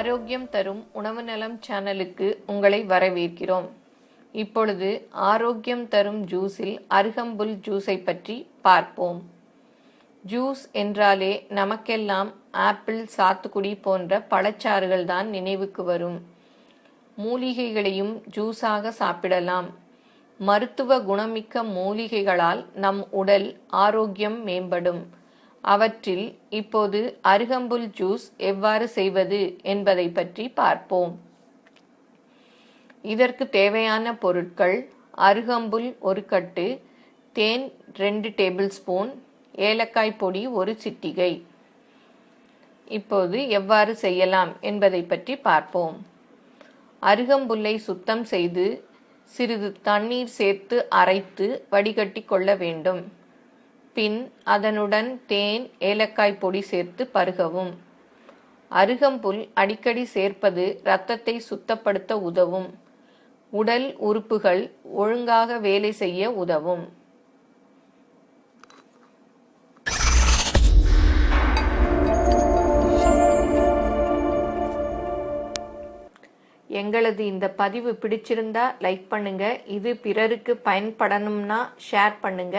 ஆரோக்கியம் தரும் உணவு நலம் சேனலுக்கு உங்களை வரவேற்கிறோம். இப்பொழுது ஆரோக்கியம் தரும் ஜூஸில் அருகம்புல் ஜூஸை பற்றி பார்ப்போம். ஜூஸ் என்றாலே நமக்கெல்லாம் ஆப்பிள் சாத்துக்குடி போன்ற பழச்சாறுகள் தான் நினைவுக்கு வரும். மூலிகைகளையும் ஜூஸாக சாப்பிடலாம். மருத்துவ குணமிக்க மூலிகைகளால் நம் உடல் ஆரோக்கியம் மேம்படும். அவற்றில் இப்போது அருகம்புல் ஜூஸ் எவ்வாறு செய்வது என்பதை பற்றி பார்ப்போம். இதற்கு தேவையான பொருட்கள் அருகம்புல் ஒரு கட்டு தேன் ரெண்டு டேபிள் ஸ்பூன் ஏலக்காய் பொடி ஒரு சிட்டிகை. இப்போது எவ்வாறு செய்யலாம் என்பதை பற்றி பார்ப்போம். அருகம்புல்லை சுத்தம் செய்து சிறிது தண்ணீர் சேர்த்து அரைத்து வடிகட்டி கொள்ள வேண்டும். பின் அதனுடன் தேன் ஏலக்காய் பொடி சேர்த்து பருகவும். அருகம்புல் அடிக்கடி சேர்ப்பது இரத்தத்தை சுத்தப்படுத்த உதவும். உடல் உறுப்புகள் ஒழுங்காக வேலை செய்ய உதவும். எங்களது இந்த பதிவு பிடிச்சிருந்தா லைக் பண்ணுங்க. இது பிறருக்கு பயன்படணும்னா ஷேர் பண்ணுங்க.